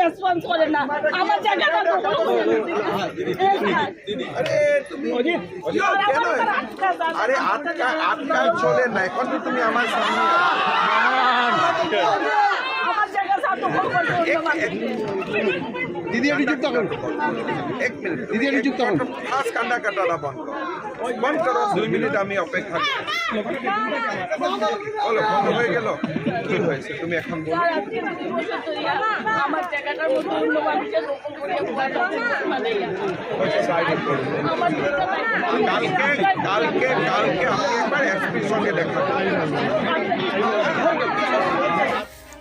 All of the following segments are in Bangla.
রেসপন্স করে না। আমার জায়গাটা। আরে আটকা চলে না। এখন তো তুমি আমার সামনে জায়গা। দিদি একটু চুপ থাকুন এক মিনিট দিদি থাকুন খাস কান্না কাটাটা বন্ধ বন্ধ করো। দুই মিনিট আমি অপেক্ষা করি। বলো বন্ধ হয়ে গেল? কি হয়েছে? তুমি এখন বলো। আমার জায়গাটার মধ্যে অন্য মানুষের দখল করে কালকে কালকে কালকে আপনি একবার এসপির সঙ্গে দেখা।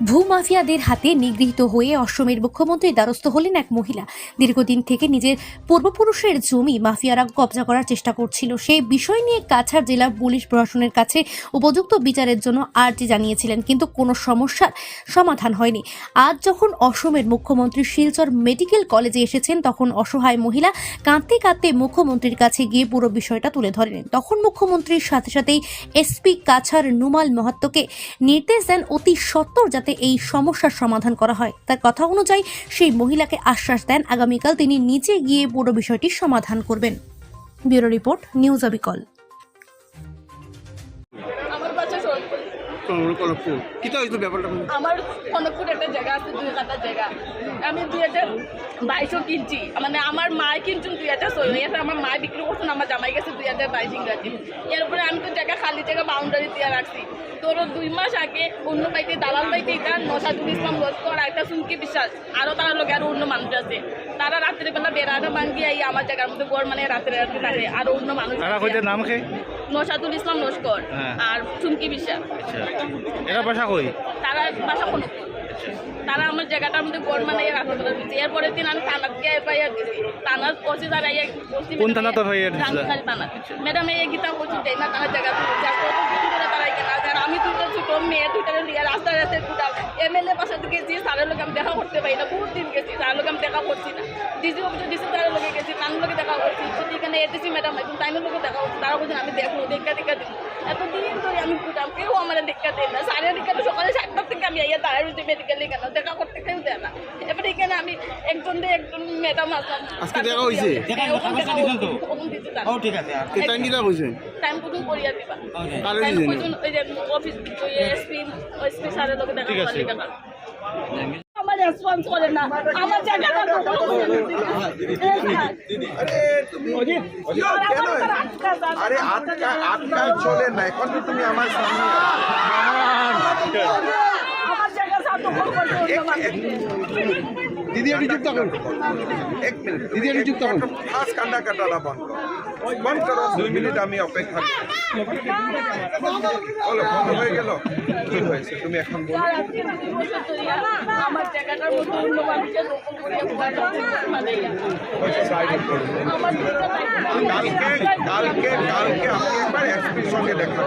ভূমাফিয়াদের হাতে নিগৃহীত হয়ে অসমের মুখ্যমন্ত্রীর দ্বারস্থ হলেন এক মহিলা। দীর্ঘদিন থেকে নিজের পূর্বপুরুষের জমি মাফিয়ারা কবজা করার চেষ্টা করছিল। সেই বিষয় নিয়ে কাছাড় জেলা পুলিশ প্রশাসনের কাছে উপযুক্ত বিচারের জন্য আর্জি জানিয়েছিলেন, কিন্তু কোনো সমস্যার সমাধান হয়নি। আজ যখন অসমের মুখ্যমন্ত্রী শিলচর মেডিকেল কলেজে এসেছেন, তখন অসহায় মহিলা কাঁদতে কাঁদতে মুখ্যমন্ত্রীর কাছে গিয়ে পুরো বিষয়টা তুলে ধরেন। তখন মুখ্যমন্ত্রীর সাথে সাথেই এসপি কাছাড় নুমাল মহাত্মকে নির্দেশ দেন অতি সত্বর যাতে এই সমস্যার সমাধান করা হয়। তার কথা অনুযায়ী সেই মহিলাকে আশ্বাস দেন। আগামীকাল তিনি নিজে গিয়ে পুরো বিষয়টি সমাধান করবেন। ব্যুরো রিপোর্ট, নিউজ অবিকল। সোনপুর কিতা হয়েছিল ব্যাপারটা আমার কনকপুর একটা জায়গা আছে দুই কাটার জায়গা। আমি দুই হাজার বাইশও কিনছি। মানে আমার মায় কিনছেন দুই হাজার ষোলো। এরপরে আমার মা বিক্রি করছেন আমার জামাই গেছে দুই হাজার বাইশ ইংরাজি। এরপরে আমি তো জায়গা খালি জায়গা বাউন্ডারি দিয়ে রাখছি। তোর দুই মাস আগে অন্য বাইতে দালাল বাইতে এটা নসাদুল ইসলাম লস্কর আর একটা সুমকি বিশ্বাস। আরও তারা লোক আরও অন্য মানুষ আছে। তারা রাত্রিবেলা বেড়ানো ভাঙ্গি আই আমার জায়গার মধ্যে গড় মানে রাত্রে রাত্রে থাকে। আরও অন্য মানুষ নাম খে নসাদুল ইসলাম লস্কর হ্যাঁ। আর সুমকি বিশ্বাস। এরা বাসা কই? তারা বাসা কোনো তারা আমার জায়গাটার মধ্যে গড় মানে রাখতে দিচ্ছে এরপরের দিন আমি থানার গিয়ে এফআইআর দিছি। থানার পৌঁছে তারা ইয়ে কোন থানা তোর দিছিলা? থানা। ম্যাডাম এই গীতা বলছি দেয় না তারা জায়গা আমি দুটো ছোট মেয়ে দুটো নিয়ে রাস্তায় রাস্তায় কুটাল এমএলএ পাশে গেছি লোক আমি দেখা করতে পারি না বহুত দিন গেছি লোক আমি দেখা করছি না। ডিসি অফিসে ডিসি তাদের লোকে গেছি তার লোকে দেখা করছি এসেছি ম্যাডাম এখন তাইনের লোকে দেখা করছি তারা বলছেন আমি দেখব দেখা দেখা দিই এতদিন আমি কুটাম কেউ আমার দেখা দেয় না। সাড়ে এখানে সকালে সাতটার থেকে আমি আইয়া দাঁড়ায় রয়েছি মেডিকেলে কেন দেখা করতে কেউ দেয় না। এবারে এখানে আমি একজন দিয়ে একজন ম্যাডাম আসলাম। আজকে দেখা? হ্যাঁ, তারা। ঠিক আছে টাইম কিটা কইছে টাইম কতক্ষণ করিয়া দিবা। দিছেন? কতক্ষণ ওই যে অফিস এসপি এসপি স্যারের লোকে দেখা ঠিক রেসপন্স করে না। আমার জায়গাটা। আরে কেন? আটকা চলে না। এখন তো তুমি আমার সামনে আমার জায়গা সব দিদি একটু চুপ থাকুন এক মিনিট। দিদি একটু চুপ থাকুন খাস কান্না কাটাটা বন্ধ বন্ধ করো দুই মিনিট আমি অপেক্ষা বলো, বন্ধ হয়ে গেল? কি হয়েছে? তুমি এখন বলো। আমার জায়গাটার মধ্যে অন্য আমার কালকে কালকে কালকে আপনি একবার এসপির সঙ্গে দেখা।